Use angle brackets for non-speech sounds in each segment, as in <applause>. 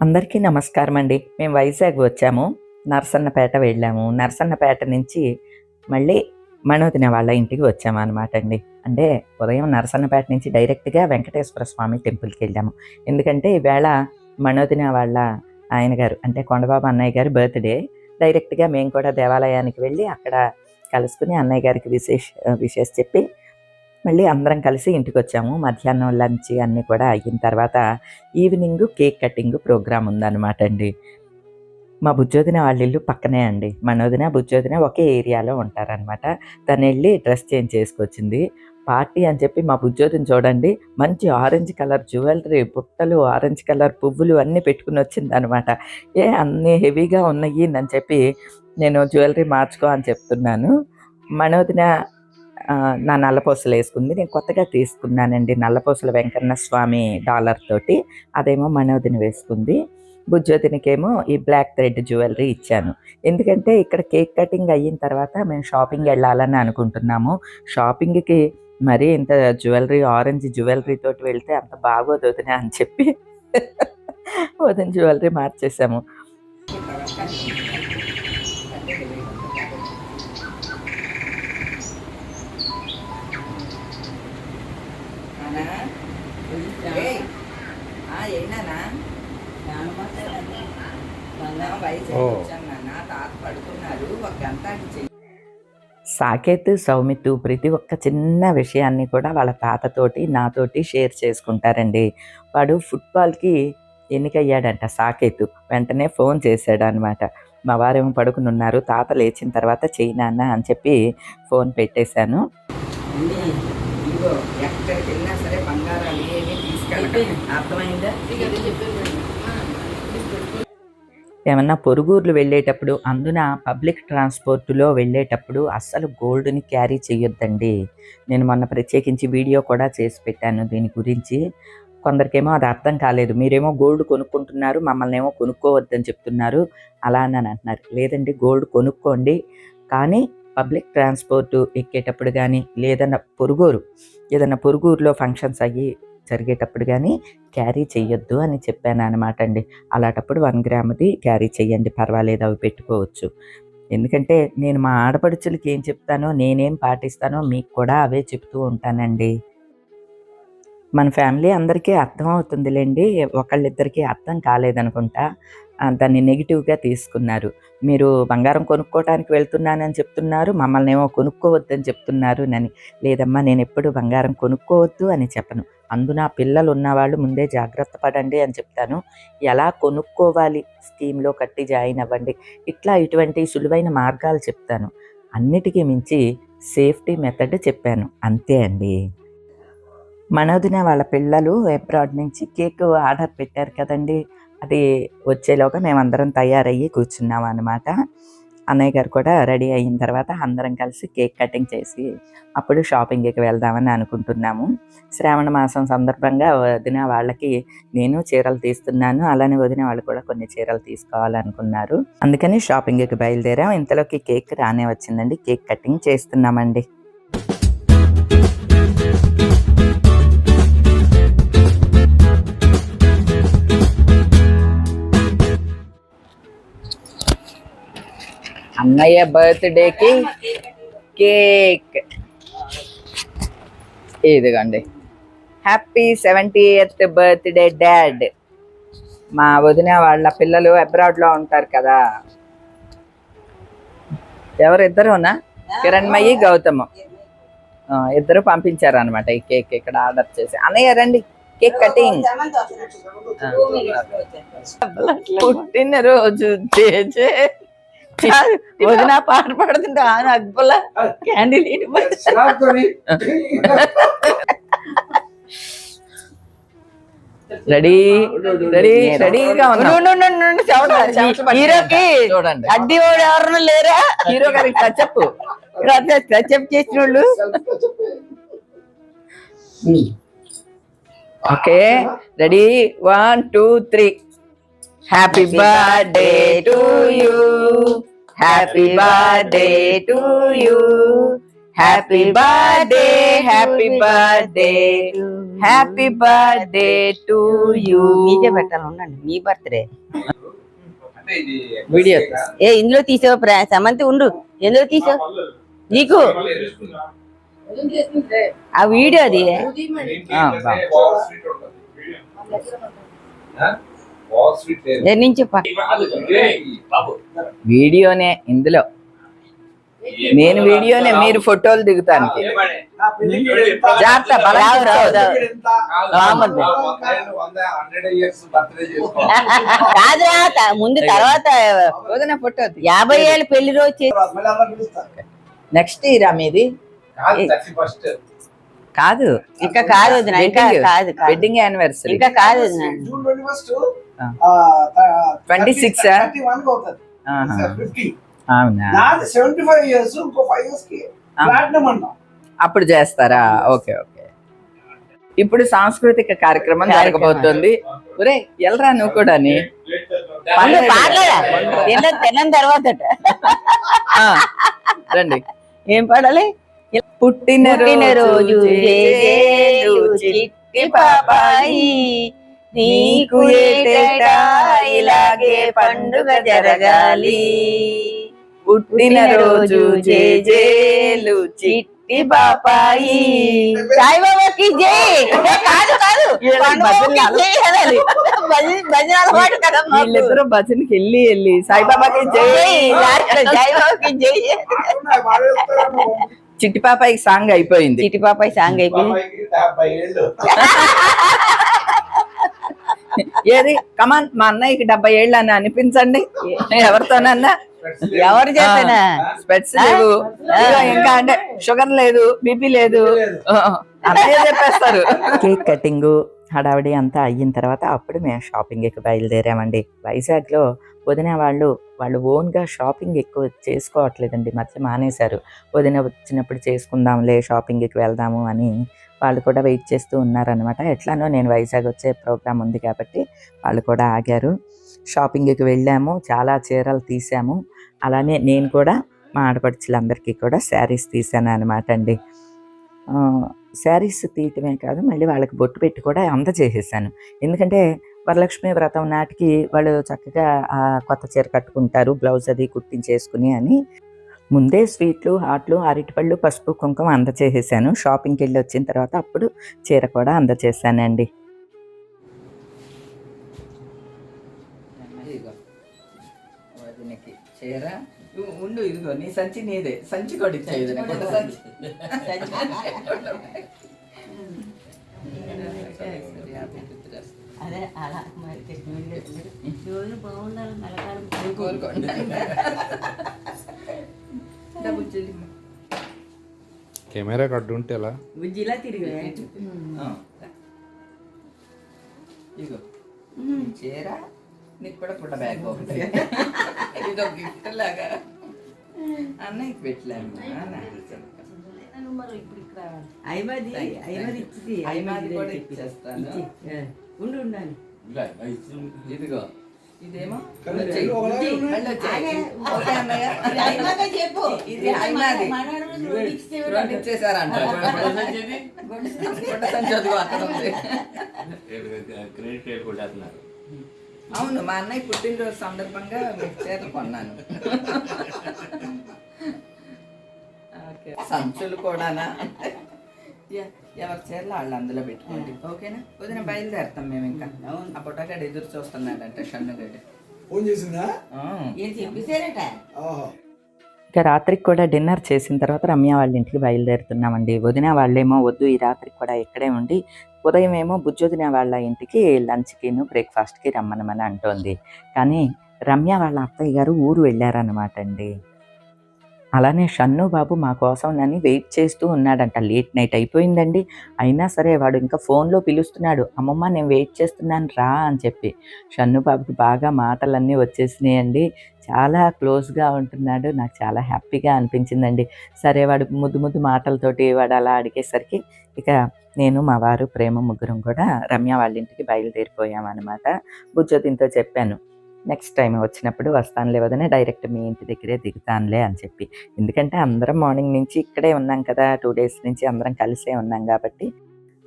అందరికీ నమస్కారం అండి మేము వైజాగ్ వచ్చాము. నరసన్నపేట వెళ్ళాము. నరసన్నపేట నుంచి మళ్ళీ మనోదిన వాళ్ళ ఇంటికి వచ్చాము అనమాట అండి అంటే ఉదయం నరసన్నపేట నుంచి డైరెక్ట్గా వెంకటేశ్వర స్వామి టెంపుల్కి వెళ్ళాము. ఎందుకంటే ఈవేళ మనోదిన వాళ్ళ ఆయన గారు అంటే కొండబాబు అన్నయ్య గారి బర్త్డే. డైరెక్ట్గా మేము కూడా దేవాలయానికి వెళ్ళి అక్కడ కలుసుకుని అన్నయ్య గారికి విశేష విశేష చెప్పి మళ్ళీ అందరం కలిసి ఇంటికి వచ్చాము మధ్యాహ్నం లంచ్ అన్నీ కూడా అయిన తర్వాత ఈవినింగ్ కేక్ కటింగ్ ప్రోగ్రామ్ ఉందన్నమాట అండి. మా బుజ్జోదిన వాళ్ళ ఇల్లు పక్కనే అండి. మనోదిన బుజ్జోదిన ఒకే ఏరియాలో ఉంటారనమాట తను వెళ్ళి డ్రెస్ చేంజ్ చేసుకొచ్చింది. పార్టీ అని చెప్పి మా బుజ్జోదిని చూడండి మంచి ఆరెంజ్ కలర్ జ్యువెలరీ బుట్టలు ఆరెంజ్ కలర్ పువ్వులు అన్నీ పెట్టుకుని వచ్చింది అనమాట ఏ అన్నీ హెవీగా ఉన్నాయి అని చెప్పి నేను జ్యువెలరీ మార్చుకో అని చెప్తున్నాను. మనోదిన నా నల్లపూసలు వేసుకుంది. నేను కొత్తగా తీసుకున్నానండి నల్లపూసల వెంకన్న స్వామి డాలర్ తోటి. అదేమో మనోదిని వేసుకుంది. బుజ్జోదినికేమో ఈ బ్లాక్ థ్రెడ్ జ్యువెలరీ ఇచ్చాను. ఎందుకంటే ఇక్కడ కేక్ కటింగ్ అయిన తర్వాత మేము షాపింగ్ వెళ్ళాలని అనుకుంటున్నాము. షాపింగ్కి మరీ ఇంత జ్యువెలరీ ఆరెంజ్ జ్యువెలరీ తోటి వెళ్తే అంత బాగోదు అని చెప్పి వదిన జ్యువెలరీ మార్చేసాము. సాకేత్ సౌమిత్ ప్రతి ఒక్క చిన్న విషయాన్ని కూడా వాళ్ళ తాతతోటి నాతోటి షేర్ చేసుకుంటారండి. వాడు ఫుట్బాల్కి ఎన్నికయ్యాడంట సాకేత్. వెంటనే ఫోన్ చేశాడు అనమాట మా వారేమో పడుకుని ఉన్నారు తాత లేచిన తర్వాత చెయ్యి నాన్న అని చెప్పి ఫోన్ పెట్టేశాను. అర్థమైందా? ఏమన్నా పొరుగుర్లు వెళ్ళేటప్పుడు అందున పబ్లిక్ ట్రాన్స్పోర్ట్లో వెళ్ళేటప్పుడు అస్సలు గోల్డ్ని క్యారీ చేయొద్దండి నేను మొన్న ప్రత్యేకించి వీడియో కూడా చేసి పెట్టాను దీని గురించి. కొందరికేమో అది అర్థం కాలేదు. మీరేమో గోల్డ్ కొనుక్కుంటున్నారు మమ్మల్ని ఏమో కొనుక్కోవద్దని చెప్తున్నారు అలా అని అంటున్నారు. లేదండి గోల్డ్ కొనుక్కోండి. కానీ పబ్లిక్ ట్రాన్స్పోర్ట్ ఎక్కేటప్పుడు కానీ లేదన్నా పొరుగురు ఏదన్నా పొరుగురులో ఫంక్షన్స్ అయ్యి జరిగేటప్పుడు కానీ క్యారీ చేయొద్దు అని చెప్పాను అనమాట అండి అలాంటప్పుడు వన్ గ్రామ్ది క్యారీ చేయండి పర్వాలేదు అవి పెట్టుకోవచ్చు. ఎందుకంటే నేను మా ఆడపడుచులకి ఏం చెప్తానో నేనేం పాటిస్తానో మీకు కూడా అవే చెప్తూ ఉంటానండి. మన ఫ్యామిలీ అందరికీ అర్థం అవుతుందిలేండి. ఒకళ్ళిద్దరికీ అర్థం కాలేదనుకుంటా దాన్ని నెగిటివ్గా తీసుకున్నారు. మీరు బంగారం కొనుక్కోవడానికి వెళ్తున్నానని చెప్తున్నారు మమ్మల్ని ఏమో కొనుక్కోవద్దని చెప్తున్నారు అని లేదమ్మా నేను ఎప్పుడు బంగారం కొనుక్కోవద్దు అని చెప్పను. అందున పిల్లలు ఉన్నవాళ్ళు ముందే జాగ్రత్త పడండి అని చెప్తాను. ఎలా కొనుక్కోవాలి? స్కీమ్లో కట్టి జాయిన్ అవ్వండి. ఇట్లా ఇటువంటి సులువైన మార్గాలు చెప్తాను. అన్నిటికీ మించి సేఫ్టీ మెథడ్ చెప్పాను. అంతే అండి. మనోదిన వాళ్ళ పిల్లలు అబ్రాడ్ నుంచి కేక్ ఆర్డర్ పెట్టారు కదండి. అది వచ్చేలోగా మేమందరం తయారయ్యి కూర్చున్నాం అనమాట అన్నయ్య గారు కూడా రెడీ అయిన తర్వాత అందరం కలిసి కేక్ కటింగ్ చేసి అప్పుడు షాపింగ్కి వెళ్దామని అనుకుంటున్నాము. శ్రావణ మాసం సందర్భంగా వదిన వాళ్ళకి నేను చీరలు తీస్తున్నాను. అలానే వదిన వాళ్ళు కూడా కొన్ని చీరలు తీసుకోవాలనుకున్నారు. అందుకని షాపింగ్కి బయలుదేరాం. ఇంతలోకి కేక్ రానే వచ్చిందండి. కేక్ కటింగ్ చేస్తున్నామండి. అన్నయ్య బర్త్డేకి కేక్. ఇదిగండి. Happy seventy eighth birthday dad మా వదిన వాళ్ళ పిల్లలు అబ్రాడ్లో ఉంటారు కదా. ఎవరిద్దరునా? కిరణ్మయి గౌతమ్. ఇద్దరు పంపించారు అనమాట ఈ కేక్ ఇక్కడ ఆర్డర్ చేసి. అన్నయ్య రండి. Cake cutting. పుట్టినరోజు చే వదిన పాట పాడుతుంటే ఆయన అగ్గుల క్యాండిల్ రెడీ రెడీ రెడీగా హీరోకి చూడండి. అడ్డి వాడు ఎవరన్నా లేరా? హీరో గారికి టచ్అప్ టచ్అప్ చేసిన వాళ్ళు. Okay ready one two three. Happy birthday to you happy birthday to you happy birthday happy birthday happy birthday to you మీకే పెట్టాలి ఉండండి. మీ బర్త్డే వీడియో ఏ ఇందులో తీసావు సమంతి ఉండు. ఎందులో తీసావు నీకు? ఆ వీడియో అది. నుంచి వీడియోనే ఇందులో. నేను వీడియోనే మీరు ఫోటోలు దిగుతానికి. జాగ్రత్త ముందు తర్వాత ఫోటో యాభై ఏళ్ళు పెళ్ళి రోజు చేసి నెక్స్ట్ ఇయర్ మీది? కాదు. ఇంకా కాదు వదినా, ఇంకా కాదు. వెడ్డింగ్ యానివర్సరీ ఇంకా కాదు వదినా. ట్వంటీ సిక్స్ అప్పుడు చేస్తారా? Okay okay. ఇప్పుడు సాంస్కృతిక కార్యక్రమం జరగబోతుంది. ఒరే ఎల్రా నువ్వు కూడా తిన్న తర్వాత. రండి. ఏం పాడాలి? పుట్టినరోజు చిట్టి పాపాయి. నీకు ఏటేటా ఇలాగే పండుగ జరగాలి. పుట్టినరోజు జేజేలు చిట్టి పాపాయి. సాయిబాబాకి జై. ఏ, కాదు కాదు. వీళ్ళిద్దరూ భజనకి వెళ్ళి వెళ్ళి సాయిబాబాకి జై. సాయిబాబాకి జై. పాడున్నాయి, పాడేస్తారేమో. చిట్టి పాపాయి సాంగ్ అయిపోయింది. చిట్టి పాపాయి సాంగ్ అయిపోయింది. ఏది? కమాన్ మా అన్నయ్యకి డెబ్బై ఏళ్ళు అని అనిపించండి. ఎవరితోనన్నా? ఎవరు చేతనా స్పెట్స్ లేవు. ఇంకా అంటే షుగర్ లేదు బీపీ లేదు. అన్నయ్య చెప్పేస్తారు. కేక్ కటింగ్ హడావిడి అంతా అయిన తర్వాత అప్పుడు మేము షాపింగ్కి బయలుదేరామండి. వైజాగ్లో వదిన వాళ్ళు వాళ్ళు ఓన్గా షాపింగ్ ఎక్కువ చేసుకోవట్లేదండి మధ్య మానేశారు. వదిన వచ్చినప్పుడు చేసుకుందాంలే షాపింగ్కి వెళ్దాము అని వాళ్ళు కూడా వెయిట్ చేస్తూ ఉన్నారనమాట ఎట్లానో నేను వైజాగ్ వచ్చే ప్రోగ్రాం ఉంది కాబట్టి వాళ్ళు కూడా ఆగారు. షాపింగ్కి వెళ్ళాము చాలా చీరలు తీసాము. అలానే నేను కూడా మా ఆడపడుచులందరికీ కూడా శారీస్ తీసాను అనమాట అండి. శారీస్ తీయటమే కాదు మళ్ళీ వాళ్ళకి బొట్టు పెట్టి కూడా అందజేసేసాను. ఎందుకంటే వరలక్ష్మి వ్రతం నాటికి వాళ్ళు చక్కగా ఆ కొత్త చీర కట్టుకుంటారు బ్లౌజ్ అది కుట్టించేసుకుని అని. ముందే స్వీట్లు హాట్లు అరటిపళ్ళు పసుపు కుంకుమ అందచేసేసాను. షాపింగ్కి వెళ్ళి వచ్చిన తర్వాత అప్పుడు చీర కూడా అందచేసానండి చీర. ఉండు ఇదిగో నీ సంచి నీదే. సంచి కూడా ఇచ్చేది సంచి. <laughs> <laughs> <laughs> అదే అలా మరి రోజు బాగుండాలి కలకాలం కోరుకోండి. కెమెరా కట్టు ఉంటే ఎలా? బుజ్జిలా తిరిగి. ఇదిగో. చీర నీకు కూడా పుట్ట బ్యాగ్ ఒకటి. <laughs> ఇదో గిఫ్ట్ లాగా. అన్నయ్యకి పెట్టలేము ఐమది ఐమది ఇచ్చింది ఐమాది కూడా ఇచ్చేస్తాను. ఉండు ఉండాలి. ఇదిగో. ఇదేమో? చెప్పు. ఇది రెండు ఇచ్చేసారంట. అవును మా అన్నయ్య పుట్టినరోజు సందర్భంగా మీకు చీరలు కొన్నాను. సంచులు కూడానా ఎవరి చీరలు వాళ్ళు అందులో పెట్టుకోండి. ఓకేనా? వదిన బయలుదేరుతాం మేము ఇంకా. ఆ పుట్టగాడు ఎదురు చూస్తున్నాడంటే షన్నుగడ్డి ఫోన్ చేసిందా? ఏం చెప్పేశారట? ఆహా. ఇక రాత్రికి కూడా డిన్నర్ చేసిన తర్వాత రమ్య వాళ్ళ ఇంటికి బయలుదేరుతున్నామండి. వదిన వాళ్ళేమో వద్దు ఈ రాత్రికి కూడా ఇక్కడే ఉండి ఉదయం ఏమో బుజ్జొదిన వాళ్ళ ఇంటికి లంచ్కిను బ్రేక్ఫాస్ట్కి రమ్మనమని అంటోంది. కానీ రమ్య వాళ్ళ అత్తయ్య గారు ఊరు వెళ్ళారనమాట అండి అలానే షన్ను బాబు మా కోసం నన్ను వెయిట్ చేస్తూ ఉన్నాడంట. లేట్ నైట్ అయిపోయిందండి. అయినా సరే వాడు ఇంకా ఫోన్లో పిలుస్తున్నాడు. అమ్మమ్మ నేను వెయిట్ చేస్తున్నాను రా అని చెప్పి. షన్ను బాబుకి బాగా మాటలన్నీ వచ్చేసినాయండి. చాలా క్లోజ్గా ఉంటున్నాడు. నాకు చాలా హ్యాపీగా అనిపించిందండి. సరే వాడు ముద్దు ముద్దు మాటలతోటి వాడు అలా అడిగేసరికి ఇక నేను మా వారు ప్రేమ ముగ్గురం కూడా రమ్య వాళ్ళ ఇంటికి బయలుదేరిపోయామన్నమాట. బుజ్జోతితో చెప్పాను. నెక్స్ట్ టైం వచ్చినప్పుడు వస్తానులే వదనే డైరెక్ట్ మీ ఇంటి దగ్గరే దిగుతానులే అని చెప్పి. ఎందుకంటే అందరం మార్నింగ్ నుంచి ఇక్కడే ఉన్నాం కదా టూ డేస్ నుంచి అందరం కలిసే ఉన్నాం కాబట్టి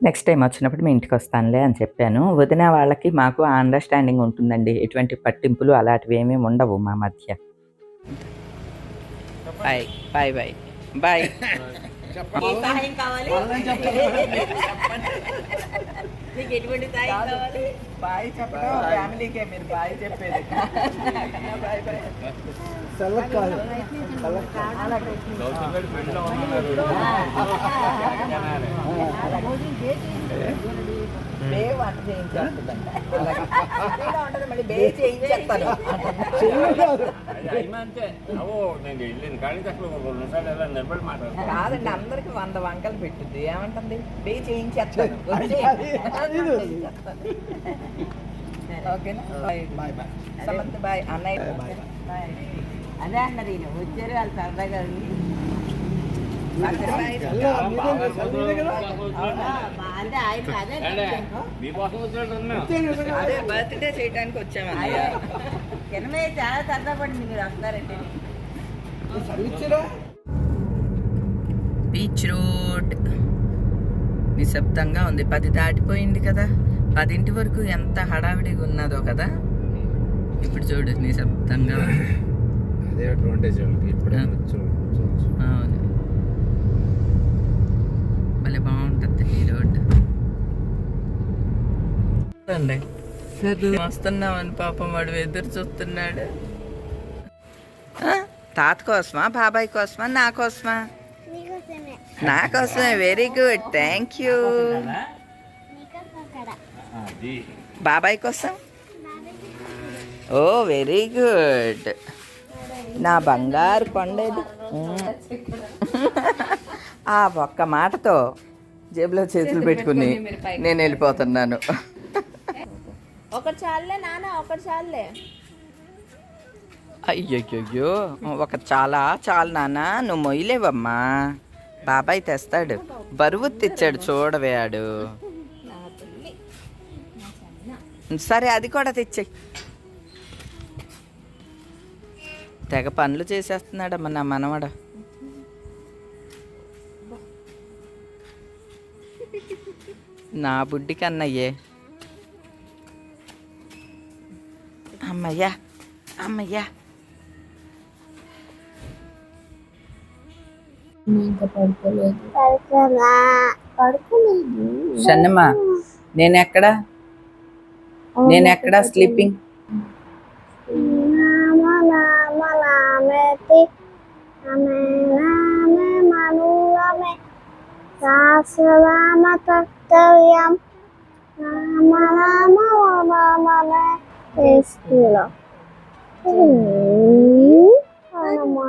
నెక్స్ట్ టైం వచ్చినప్పుడు మీ ఇంటికి వస్తానులే అని చెప్పాను. వదిన వాళ్ళకి మాకు ఆ అండర్స్టాండింగ్ ఉంటుందండి. ఎటువంటి పట్టింపులు అలాంటివి ఏమీ ఉండవు మా మధ్య. బాయ్ బాయ్ బాయ్ బాయ్ సహాయం కావాలి నీకు ఎటువంటి సహాయం కావాలి బాయ్ చెప్పడం ఫ్యామిలీకే మీరు బాయ్ చెప్పేది బాయ్ బాయ్ సెలెక్ట్ కాదు గౌతమ్ పెళ్ళిలో ఉన్నారు బే వంట చేయించేస్తుందంట అలాగే. మళ్ళీ బే చేయించేస్తాను కాదండి అందరికి వంద వంకలు పెట్టుద్ది. ఏమంటుంది? బే చేయించేస్తాను. ఓకేనా? Bye. Bye bye. Samantha bye. అన్నయ్య. బాయ్ అదే అన్నది. వచ్చారు వాళ్ళు సరదాగా ఉంది. అంటే ఆయన అదే. మీకోసం బర్త్డే చేయడానికి వచ్చామన్నయ్య కిరణమే చాలా సరదా పడింది మీరు వస్తారంటే బీచ్ రోడ్. నిశ్శబ్దంగా ఉంది. పది దాటిపోయింది కదా. పదింటి వరకు ఎంత హడావిడిగా ఉన్నదో కదా. ఇప్పుడు చూడు నిశ్శబ్దంగా ఉంది. అదే అడ్వాంటేజ్ ఇప్పుడు అండి వస్తున్నామని పాపం వాడు ఎదురు చూస్తున్నాడు. ఆ, తాత కోసమా బాబాయ్ కోసమా నా కోసమా? నా కోసమే. వెరీ గుడ్ థ్యాంక్ యూ బాబాయ్ కోసం? ఓ వెరీ గుడ్ నా బంగారు కొండేది <laughs> ఆ ఒక్క మాటతో జేబులో చేతులు పెట్టుకుని నేను వెళ్ళిపోతున్నాను. ఒకటి చాలే నాన్న ఒకటి చాలే అయ్యయ్యో ఒక చాలా చాలు నాన్న నువ్వు మొయ్యలేవమ్మా. బాబాయ్ తెస్తాడు. బరువు తెచ్చాడు చూడవేయాడు సరే అది కూడా తెచ్చేయి. తెగ పనులు చేసేస్తున్నాడమ్మా నా మనవడ. నా బుడ్డి కన్నయ్యే. అమ్మయ్యా అమ్మయ్యా షన్నమ్మా నేను ఎక్కడ నేను ఎక్కడ స్లీపింగ్ 累死了。嗯。个看了吗